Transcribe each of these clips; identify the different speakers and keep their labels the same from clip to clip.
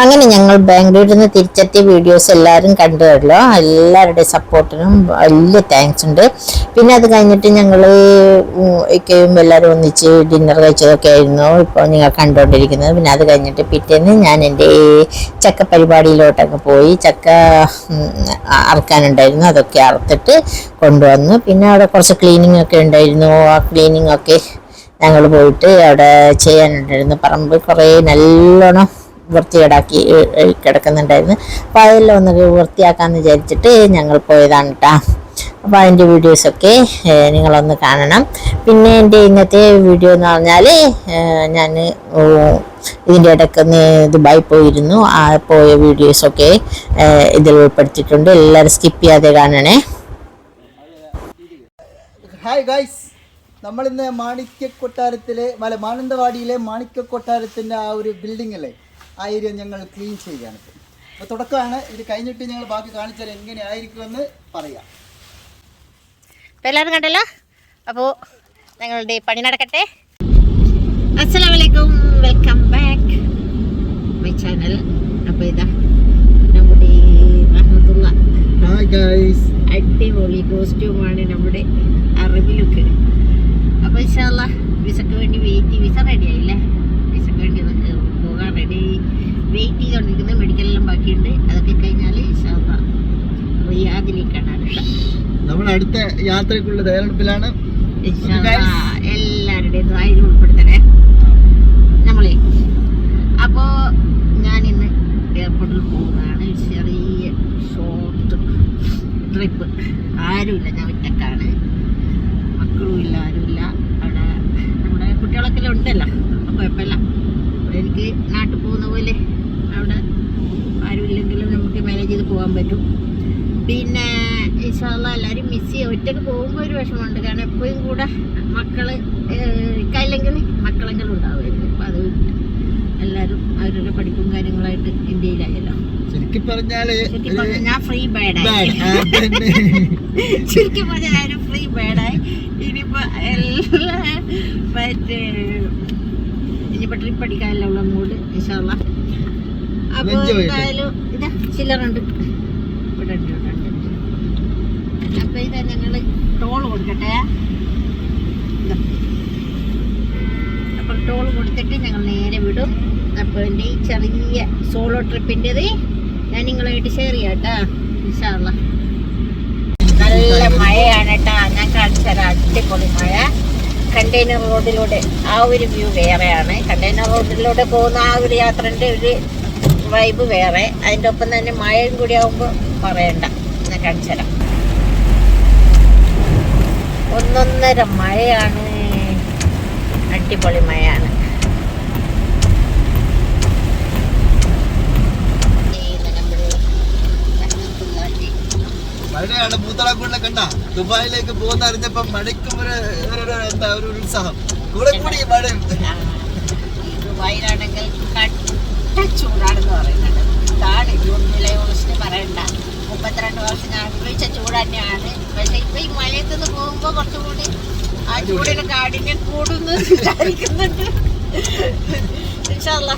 Speaker 1: അങ്ങനെ ഞങ്ങൾ ബാംഗ്ലൂരിൽ നിന്ന് തിരിച്ചെത്തിയ വീഡിയോസ് എല്ലാവരും കണ്ടുവല്ലോ എല്ലാവരുടെയും സപ്പോർട്ടിനും വലിയ താങ്ക്സ് ഉണ്ട്. പിന്നെ അത് കഴിഞ്ഞിട്ട് ഞങ്ങൾ ഒക്കെയും എല്ലാവരും ഒന്നിച്ച് ഡിന്നർ കഴിച്ചതൊക്കെ ആയിരുന്നു. ഇപ്പോൾ നിങ്ങൾ കണ്ടുകൊണ്ടിരിക്കുന്നത്. പിന്നെ അത് കഴിഞ്ഞിട്ട് പിറ്റേന്ന് ഞാൻ എന്റെ ചക്ക പരിപാടിയിലോട്ടൊക്കെ പോയി. ചക്ക അറുക്കാനുണ്ടായിരുന്നു. അതൊക്കെ അറുത്തിട്ട് കൊണ്ടുവന്നു. പിന്നെ അവിടെ കുറച്ച് ക്ലീനിങ് ഒക്കെ ഉണ്ടായിരുന്നു. ആ ക്ലീനിങ് ഒക്കെ ഞങ്ങൾ പോയിട്ട് അവിടെ ചെയ്യാനുണ്ടായിരുന്നു. പറമ്പ് കുറേ നല്ലോണം വൃത്തികേടാക്കി കിടക്കുന്നുണ്ടായിരുന്നു. അപ്പോൾ അതെല്ലാം ഒന്ന് വൃത്തിയാക്കാമെന്ന് വിചാരിച്ചിട്ട് ഞങ്ങൾ പോയതാണ് കേട്ടോ അപ്പോൾ അതിന്റെ വീഡിയോസൊക്കെ നിങ്ങളൊന്ന് കാണണം. പിന്നെ എന്റെ ഇന്നത്തെ വീഡിയോ എന്ന് പറഞ്ഞാൽ ഞാൻ ഇതിന്റെ ഇടയ്ക്കൊന്ന് ദുബായി പോയിരുന്നു. ആ പോയ വീഡിയോസൊക്കെ ഇതിൽ ഉൾപ്പെടുത്തിയിട്ടുണ്ട്. എല്ലാവരും സ്കിപ്പ് ചെയ്യാതെ കാണണേ.
Speaker 2: ഹായ് ഗൈസ് നമ്മളിന്ന് മാണിക്യ കൊട്ടാരത്തിലെ മല മാനന്തവാടിയിലെ മാണിക്യ കൊട്ടാരത്തിന്റെ ആ ഒരു ബിൽഡിംഗ് അല്ലേ? ആ ഏരിയ ഞങ്ങൾ ക്ലീൻ ചെയ്യുകയാണ് അപ്പോൾ തുടക്കമാണ്. ഇത് കഴിഞ്ഞിട്ട് ഞങ്ങൾ ബാക്കി കാണിച്ചാൽ എങ്ങനെയായിരിക്കുമെന്ന് പറയാം.
Speaker 1: അപ്പോൾ എല്ലാവരും കണ്ടല്ലോ? അപ്പോൾ ഞങ്ങളുടെ പണി നടക്കട്ടെ. അസ്സലാമലൈക്കും. വെൽക്കം ബാക്ക് മൈ ചാനൽ അപ്പോൾ ഇതാ നമ്മുടെ റഹ്മത്തുള്ള അടിപൊളി കോസ്റ്റ്യൂമാണ് നമ്മുടെ അറബി ലുക്ക് അപ്പോൾ ഇൻഷാല്ല വിസക്ക് വേണ്ടി വെയിറ്റ് വിസ റെഡി ആയില്ലേ? വിസക്ക് വേണ്ടി റെഡി വെയിറ്റ് ചെയ്തുകൊണ്ടിരിക്കുന്നത് മെഡിക്കലെല്ലാം ബാക്കിയുണ്ട്. അതൊക്കെ കഴിഞ്ഞാൽ റിയാദിലേക്കാണ് അടുത്ത
Speaker 2: നമ്മൾ അടുത്ത യാത്രയ്ക്കുള്ള തയ്യാറെടുപ്പിലാണ്.
Speaker 1: എല്ലാവരുടെയും ദ്വായിൽ ഉൾപ്പെടുത്തണേ നമ്മളെ. അപ്പോൾ ഞാൻ ഇന്ന് എയർപോർട്ടിൽ പോകുന്നതാണ്. ചെറിയ ഷോർട്ട് ട്രിപ്പ് ആരുമില്ല ഞാൻ ഒറ്റക്കാണ്. മക്കളും ഇല്ല ആരുമില്ല. അവിടെ നമ്മുടെ കുട്ടികളൊക്കെ ഉണ്ടല്ലോ. കുഴപ്പമില്ല. എനിക്ക് നാട്ടിൽ പോകുന്ന പോലെ അവിടെ ആരുമില്ലെങ്കിലും നമുക്ക് മാനേജ് ചെയ്ത് പോകാൻ പറ്റും. പിന്നെ ഇൻഷാല്ല എല്ലാവരും മിസ് ചെയ്യും. ഒറ്റയ്ക്ക് പോകുമ്പോൾ ഒരു വിഷമമുണ്ട്. കാരണം എപ്പോഴും കൂടെ മക്കൾ ഇക്കല്ലെങ്കിൽ മക്കളെങ്കിലും ഉണ്ടാവുമായിരുന്നു അപ്പം അത് എല്ലാവരും അവരുടെ പഠിപ്പും കാര്യങ്ങളായിട്ട് ഇന്ത്യയിലായല്ലോ.
Speaker 2: ശരിക്കും
Speaker 1: പറഞ്ഞാൽ പറഞ്ഞാൽ ഞാൻ ഫ്രീ ബേഡായി ശരിക്കും പറഞ്ഞാൽ ഫ്രീ ബേഡായി ഇനിയിപ്പോ എല്ലാ മറ്റേ ഇനിയിപ്പോ ട്രിപ്പ് അടിക്കാനല്ല ഉള്ള മൂട് വിശാള അപ്പോൾ എന്തായാലും ഇതാ ചില്ലറുണ്ട്. ഇവിടെ ഉണ്ട് ഇവിടെ ഉണ്ട്. അപ്പോൾ ഇതാ ഞങ്ങൾ ടോൾ കൊടുക്കട്ടെ. അപ്പോൾ ടോൾ കൊടുത്തിട്ട് ഞങ്ങൾ നേരെ വിടും. അപ്പോൾ എന്റെ ഈ ചെറിയ സോളോ ട്രിപ്പിന്റെത് ഞാൻ നിങ്ങളായിട്ട് ഷെയർ ചെയ്യാം കേട്ടാ വിശാള നല്ല മഴയാണ് കേട്ടാ. ഞാൻ കാണിച്ചു തരാം അടിപൊളി മഴ. കണ്ടെയ്നർ റോഡിലൂടെ ആ ഒരു വ്യൂ വേറെയാണ്. കണ്ടെയ്നർ റോഡിലൂടെ പോകുന്ന ആ ഒരു യാത്രന്റെ ഒരു വൈബ് വേറെ. അതിന്റെ ഒപ്പം തന്നെ മഴയും കൂടി ആകുമ്പോൾ പറയണ്ട. ഞാൻ കാണിച്ചു തരാം. ഒന്നൊന്നര മഴയാണ്. അടിപൊളി മഴയാണ് ഇത് നമ്മുടെ റഹ്മത്തുള്ളാഹി
Speaker 2: മഴയാണ് മൂത്തളാക്കുള്ള കണ്ട. ദുബായിലേക്ക് പോകുന്ന അറിഞ്ഞപ്പം മഴയ്ക്കും ഒരു എന്താ ഒരു ഉത്സാഹം. കൂടെ കൂടി മഴ.
Speaker 1: ആ, ഈ ദുബായിലാണെങ്കിൽ കട്ട ചൂടാണെന്ന് പറയുന്നുണ്ട്. ചൂടാണ് ജൂൺ ജൂലൈ ഓഗസ്റ്റ് പറയണ്ട. മുപ്പത്തിരണ്ട് വർഷം ഞാൻ അനുഭവിച്ച ചൂട് തന്നെയാണ്. പക്ഷെ ഇപ്പൊ ഈ മഴയത്ത് നിന്ന് പോകുമ്പോ കുറച്ചുകൂടി ആ ചൂടിന് കാഠിന്യം കൂടുന്നു വിചാരിക്കുന്നുണ്ട്. ഇൻഷാല്ലാ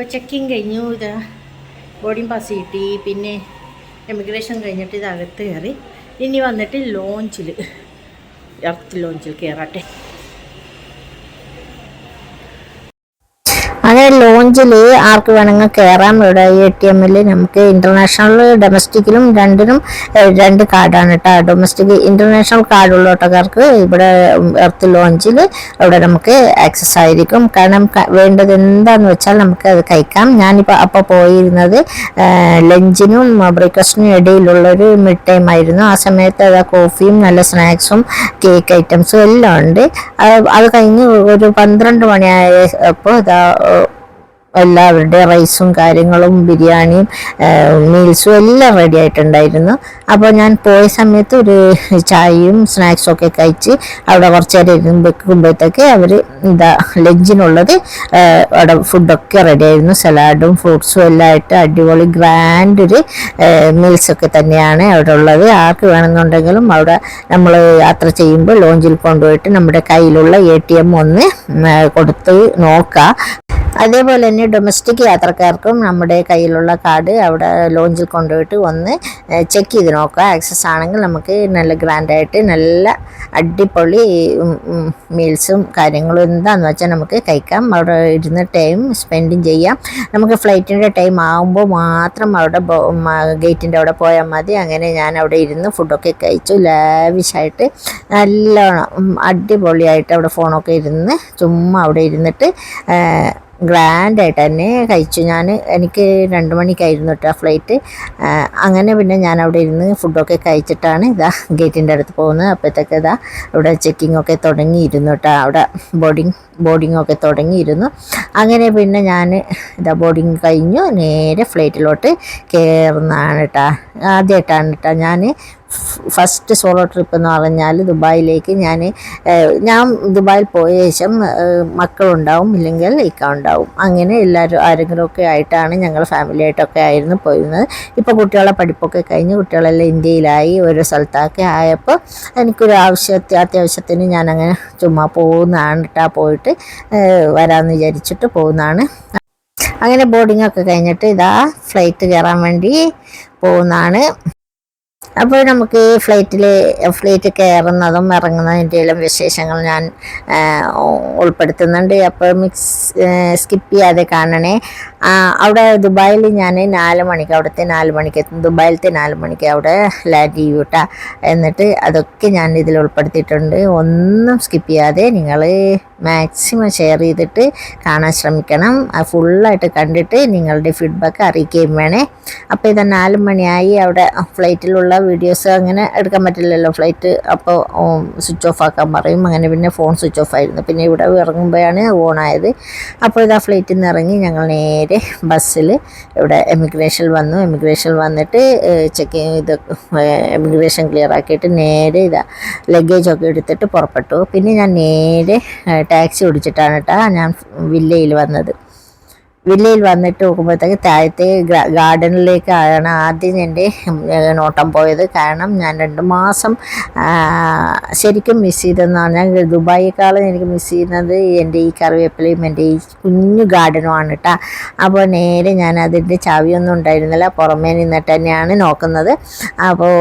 Speaker 1: അപ്പോൾ ചെക്കിങ് കഴിഞ്ഞു. ഇത് ബോർഡിംഗ് പാസ് കിട്ടി. പിന്നെ എമിഗ്രേഷൻ കഴിഞ്ഞിട്ട് ഇത് അകത്ത് കയറി. ഇനി വന്നിട്ട് ലോഞ്ചിൽ എർത്ത് ലോഞ്ചിൽ കയറട്ടെ അങ്ങനെ ലോഞ്ചിൽ ആർക്ക് വേണമെങ്കിൽ കയറാം ഇവിടെ എ ടി എമ്മിൽ നമുക്ക് ഇന്റർനാഷണൽ ഡൊമസ്റ്റിക്കിലും രണ്ടിനും രണ്ട് കാർഡാണ് കേട്ടോ ഡൊമസ്റ്റിക് ഇന്റർനാഷണൽ കാർഡ് ഉള്ളോട്ടക്കാർക്ക് ഇവിടെ എർത്ത് ലോഞ്ചിൽ അവിടെ നമുക്ക് ആക്സസ് ആയിരിക്കും. കാരണം വേണ്ടത് എന്താന്ന് വെച്ചാൽ നമുക്ക് അത് കഴിക്കാം. ഞാനിപ്പോൾ അപ്പോൾ പോയിരുന്നത് ലഞ്ചിനും ബ്രേക്ക്ഫാസ്റ്റിനും ഇടയിലുള്ളൊരു മിഡ് ടൈം ആയിരുന്നു. ആ സമയത്ത് അതാ കോഫിയും നല്ല സ്നാക്സും കേക്ക് ഐറ്റംസും എല്ലാം ഉണ്ട്. അത് കഴിഞ്ഞ് ഒരു പന്ത്രണ്ട് മണിയായപ്പോൾ ഇതാ എല്ലാവരുടെ റൈസും കാര്യങ്ങളും ബിരിയാണിയും മീൽസും എല്ലാം റെഡി ആയിട്ടുണ്ടായിരുന്നു. അപ്പോൾ ഞാൻ പോയ സമയത്ത് ഒരു ചായയും സ്നാക്സും ഒക്കെ കഴിച്ച് അവിടെ കുറച്ച് നേരം ഇരുന്ന് വെക്കുമ്പോഴത്തേക്ക് അവർ ഇതാ ലഞ്ചിനുള്ളത് അവിടെ ഫുഡൊക്കെ റെഡി ആയിരുന്നു. സലാഡും ഫ്രൂട്ട്സും എല്ലാം ആയിട്ട് അടിപൊളി ഗ്രാൻഡ് ഒരു മീൽസൊക്കെ തന്നെയാണ് അവിടെ ഉള്ളത്. ആർക്ക് വേണമെന്നുണ്ടെങ്കിലും അവിടെ നമ്മൾ യാത്ര ചെയ്യുമ്പോൾ ലോഞ്ചിൽ കൊണ്ടുപോയിട്ട് നമ്മുടെ കയ്യിലുള്ള എ ടി എം ഒന്ന് കൊടുത്ത് നോക്കാം. അതേപോലെ തന്നെ ഡൊമസ്റ്റിക് യാത്രക്കാർക്കും നമ്മുടെ കയ്യിലുള്ള കാർഡ് അവിടെ ലോഞ്ചിൽ കൊണ്ടുപോയിട്ട് ഒന്ന് ചെക്ക് ചെയ്ത് നോക്കുക. ആക്സസ് ആണെങ്കിൽ നമുക്ക് നല്ല ഗ്രാൻഡായിട്ട് നല്ല അടിപൊളി മീൽസും കാര്യങ്ങളും എന്താണെന്ന് വെച്ചാൽ നമുക്ക് കഴിക്കാം. അവിടെ ഇരുന്ന് ടൈം സ്പെൻഡും ചെയ്യാം. നമുക്ക് ഫ്ലൈറ്റിന്റെ ടൈം ആകുമ്പോൾ മാത്രം അവിടെ ഗേറ്റിന്റെ അവിടെ പോയാൽ മതി. അങ്ങനെ ഞാൻ അവിടെ ഇരുന്ന് ഫുഡൊക്കെ കഴിച്ചു. ലാവിഷായിട്ട് നല്ലോണം അടിപൊളിയായിട്ട് അവിടെ ഫോണൊക്കെ ഇരുന്ന് ചുമ്മാ അവിടെ ഇരുന്നിട്ട് ഗ്രാൻഡായിട്ട് തന്നെ കഴിച്ചു. ഞാൻ എനിക്ക് രണ്ട് മണിക്കായിരുന്നു കേട്ടോ ഫ്ലൈറ്റ് അങ്ങനെ പിന്നെ ഞാൻ അവിടെ ഇരുന്ന് ഫുഡൊക്കെ കഴിച്ചിട്ടാണ് ഇതാ ഗേറ്റിന്റെ അടുത്ത് പോകുന്നത്. അപ്പോഴത്തേക്ക് ഇതാ ഇവിടെ ചെക്കിംഗ് ഒക്കെ തുടങ്ങിയിരുന്നു കേട്ടോ അവിടെ ബോർഡിങ് ബോർഡിംഗ് ഒക്കെ തുടങ്ങിയിരുന്നു. അങ്ങനെ പിന്നെ ഞാൻ ഇതാ ബോർഡിങ് കഴിഞ്ഞു. നേരെ ഫ്ലൈറ്റിലോട്ട് കയറുന്നതാണ് കേട്ടോ ആദ്യമായിട്ടാണ് കേട്ടോ ഞാൻ ഫസ്റ്റ് സോളോ ട്രിപ്പ് എന്ന് പറഞ്ഞാൽ ദുബായിലേക്ക് ഞാൻ ഞാൻ ദുബായിൽ പോയ ശേഷം മക്കളുണ്ടാവും ഇല്ലെങ്കിൽ ഇക്ക ഉണ്ടാവും. അങ്ങനെ എല്ലാവരും ആരെങ്കിലുമൊക്കെ ആയിട്ടാണ് ഞങ്ങൾ ഫാമിലി ആയിട്ടൊക്കെ ആയിരുന്നു പോയിരുന്നത്. ഇപ്പോൾ കുട്ടികളെ പഠിപ്പൊക്കെ കഴിഞ്ഞ് കുട്ടികളെല്ലാം ഇന്ത്യയിലായി ഓരോ സ്ഥലത്തൊക്കെ ആയപ്പോൾ എനിക്കൊരു ആവശ്യത്തെ അത്യാവശ്യത്തിന് ഞാനങ്ങനെ ചുമ്മാ പോകുന്നതാണ് കേട്ടോ പോയിട്ട് വരാമെന്ന് വിചാരിച്ചിട്ട് പോകുന്നതാണ്. അങ്ങനെ ബോർഡിങ്ങൊക്കെ കഴിഞ്ഞിട്ട് ഇതാ ഫ്ലൈറ്റ് കയറാൻ വേണ്ടി പോകുന്നതാണ്. അപ്പോൾ നമുക്ക് ഫ്ലൈറ്റിൽ ഫ്ലൈറ്റ് കയറുന്നതും എല്ലാം വിശേഷങ്ങൾ ഞാൻ ഉൾപ്പെടുത്തുന്നുണ്ട്. അപ്പോൾ മിക്സ് സ്കിപ്പ് ചെയ്യാതെ കാണണേ. അവിടെ ദുബായിൽ ഞാൻ നാല് മണിക്ക് അവിടുത്തെ നാല് മണിക്ക് ദുബായിലത്തെ നാല് മണിക്ക് അവിടെ ലാൻഡ് ചെയ്യൂട്ട എന്നിട്ട് അതൊക്കെ ഞാൻ ഇതിൽ ഉൾപ്പെടുത്തിയിട്ടുണ്ട്. ഒന്നും സ്കിപ്പ് ചെയ്യാതെ നിങ്ങൾ മാക്സിമം ഷെയർ ചെയ്തിട്ട് കാണാൻ ശ്രമിക്കണം. ഫുള്ളായിട്ട് കണ്ടിട്ട് നിങ്ങളുടെ ഫീഡ്ബാക്ക് അറിയിക്കുകയും വേണേ. അപ്പോൾ ഇത് നാല് മണിയായി. അവിടെ ഫ്ലൈറ്റിലുള്ള വീഡിയോസ് അങ്ങനെ എടുക്കാൻ പറ്റില്ലല്ലോ ഫ്ലൈറ്റ് അപ്പോൾ സ്വിച്ച് ഓഫ് ആക്കാൻ പറയും. അങ്ങനെ പിന്നെ ഫോൺ സ്വിച്ച് ഓഫ് ആയിരുന്നു. പിന്നെ ഇവിടെ ഇറങ്ങുമ്പോഴാണ് ഓൺ ആയത്. അപ്പോൾ ഇതാ ഫ്ലൈറ്റിൽ നിന്ന് ഇറങ്ങി ഞങ്ങൾ നേരെ ബസ്സിൽ ഇവിടെ എമിഗ്രേഷൻ വന്നു. എമിഗ്രേഷൻ വന്നിട്ട് ചെക്ക് ഇത് എമിഗ്രേഷൻ ക്ലിയർ ആക്കിയിട്ട് നേരെ ഇതാ ലഗേജൊക്കെ എടുത്തിട്ട് പുറപ്പെട്ടു. പിന്നെ ഞാൻ നേരെ ടാക്സി ഓടിച്ചിട്ടാണ് കേട്ടോ ഞാൻ വില്ലയിൽ വന്നത്. വില്ലയിൽ വന്നിട്ട് നോക്കുമ്പോഴത്തേക്ക് താഴത്തെ ഗാർഡനിലേക്കാണ് ആദ്യം എന്റെ നോട്ടം പോയത്. കാരണം ഞാൻ രണ്ട് മാസം ശരിക്കും മിസ് ചെയ്തെന്ന് പറഞ്ഞാൽ ദുബായിക്കാളും എനിക്ക് മിസ് ചെയ്യുന്നത് എന്റെ ഈ കറിവേപ്പിലയും എന്റെ ഈ കുഞ്ഞു ഗാർഡനുമാണ് കേട്ടോ അപ്പോൾ നേരെ ഞാൻ അതിന്റെ ചാവിയൊന്നും ഉണ്ടായിരുന്നില്ല. പുറമേ നിന്നിട്ട് തന്നെയാണ് നോക്കുന്നത്. അപ്പോൾ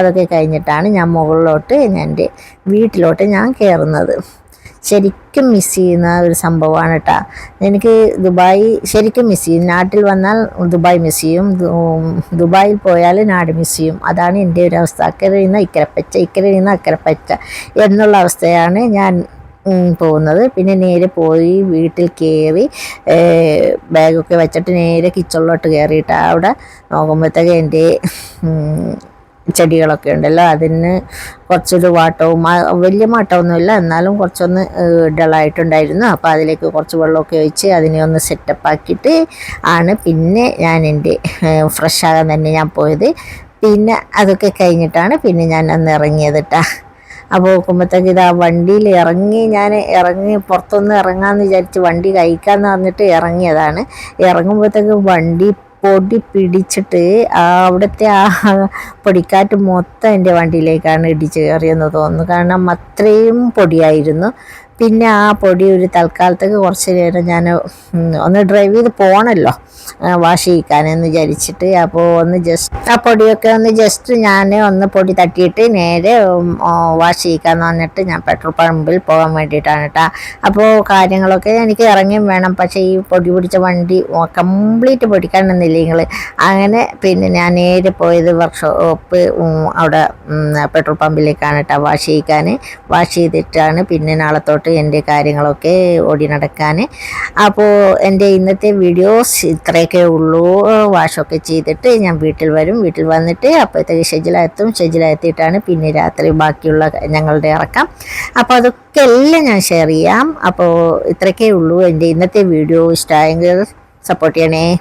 Speaker 1: അതൊക്കെ കഴിഞ്ഞിട്ടാണ് ഞാൻ മുകളിലോട്ട് എന്റെ വീട്ടിലോട്ട് ഞാൻ കയറുന്നത്. ശരിക്കും മിസ് ചെയ്യുന്ന ഒരു സംഭവമാണ് കേട്ടോ എനിക്ക് ദുബായ് ശരിക്കും മിസ് ചെയ്യും. നാട്ടിൽ വന്നാൽ ദുബായ് മിസ് ചെയ്യും. ദുബായിൽ പോയാൽ നാട് മിസ് ചെയ്യും. അതാണ് എന്റെ ഒരു അവസ്ഥ. അക്കരയിൽ നിന്ന് ഇക്കരപ്പച്ച ഇക്കരയിൽ നിന്ന് അക്കരപ്പച്ച എന്നുള്ള അവസ്ഥയാണ് ഞാൻ പോകുന്നത്. പിന്നെ നേരെ പോയി വീട്ടിൽ കയറി ബാഗൊക്കെ വെച്ചിട്ട് നേരെ കിച്ചണിലോട്ട് കയറിയിട്ട് അവിടെ നോക്കുമ്പോഴത്തേക്ക് എന്റെ ചെടികളൊക്കെ ഉണ്ടല്ലോ അതിന് കുറച്ചൊരു വാട്ടവും വലിയ മാട്ടമൊന്നുമില്ല എന്നാലും കുറച്ചൊന്ന് ഡളായിട്ടുണ്ടായിരുന്നു. അപ്പോൾ അതിലേക്ക് കുറച്ച് വെള്ളമൊക്കെ ഒഴിച്ച് അതിനെ ഒന്ന് സെറ്റപ്പ് ആക്കിയിട്ട് ആണ് പിന്നെ ഞാൻ എന്റെ ഫ്രഷ് ആകാൻ തന്നെ ഞാൻ പോയത്. പിന്നെ അതൊക്കെ കഴിഞ്ഞിട്ടാണ് പിന്നെ ഞാൻ അന്ന് ഇറങ്ങിയത് കേട്ടാ അപ്പോൾ നോക്കുമ്പോഴത്തേക്ക് ഇതാ വണ്ടിയിൽ ഇറങ്ങി ഞാൻ ഇറങ്ങി പുറത്തൊന്ന് ഇറങ്ങാമെന്ന് വിചാരിച്ച് വണ്ടി കഴിക്കാമെന്ന് പറഞ്ഞിട്ട് ഇറങ്ങിയതാണ്. ഇറങ്ങുമ്പോഴത്തേക്ക് വണ്ടി പൊടി പിടിച്ചിട്ട് ആ അവിടുത്തെ ആ പൊടിക്കാറ്റ് മൊത്തം എന്റെ വണ്ടിയിലേക്കാണ് ഇടിച്ച് കയറിയെന്ന് തോന്നുന്നു. കാരണം അത്രയും പൊടിയായിരുന്നു. പിന്നെ ആ പൊടി ഒരു തൽക്കാലത്തേക്ക് കുറച്ച് നേരം ഞാൻ ഒന്ന് ഡ്രൈവ് ചെയ്ത് പോകണമല്ലോ വാഷ് ചെയ്യിക്കാനെന്ന് വിചാരിച്ചിട്ട്. അപ്പോൾ ഒന്ന് ജസ്റ്റ് ആ പൊടിയൊക്കെ ഒന്ന് ജസ്റ്റ് ഞാൻ ഒന്ന് പൊടി തട്ടിയിട്ട് നേരെ വാഷ് ചെയ്യിക്കാന്ന് വന്നിട്ട് ഞാൻ പെട്രോൾ പമ്പിൽ പോകാൻ വേണ്ടിയിട്ടാണ് കേട്ടോ അപ്പോൾ കാര്യങ്ങളൊക്കെ എനിക്ക് ഇറങ്ങിയും വേണം. പക്ഷേ ഈ പൊടി പിടിച്ച വണ്ടി കംപ്ലീറ്റ് പൊടിക്കാണെന്നില്ല നിങ്ങൾ അങ്ങനെ പിന്നെ ഞാൻ നേരെ പോയത് വർക്ക്ഷോപ്പ് അവിടെ പെട്രോൾ പമ്പിലേക്കാണ് കേട്ടോ വാഷ് ചെയ്യിക്കാൻ വാഷ് ചെയ്തിട്ടാണ് പിന്നെ നാളത്തോട്ട് തൊട്ട് എന്റെ കാര്യങ്ങളൊക്കെ ഓടി നടക്കാൻ അപ്പോൾ എന്റെ ഇന്നത്തെ വീഡിയോസ് ഇത്രയൊക്കെ ഉള്ളൂ. വാഷൊക്കെ ചെയ്തിട്ട് ഞാൻ വീട്ടിൽ വരും. വീട്ടിൽ വന്നിട്ട് അപ്പോഴത്തേക്ക് ഷെജിലെത്തും ഷെജിലെത്തിയിട്ടാണ് പിന്നെ രാത്രി ബാക്കിയുള്ള ഞങ്ങളുടെ ഇറക്കാം. അപ്പോൾ അതൊക്കെ എല്ലാം ഞാൻ ഷെയർ ചെയ്യാം. അപ്പോൾ ഇത്രയൊക്കെ ഉള്ളൂ. എന്റെ ഇന്നത്തെ വീഡിയോ. ഇഷ്ടമായെങ്കിൽ സപ്പോർട്ട് ചെയ്യണേ.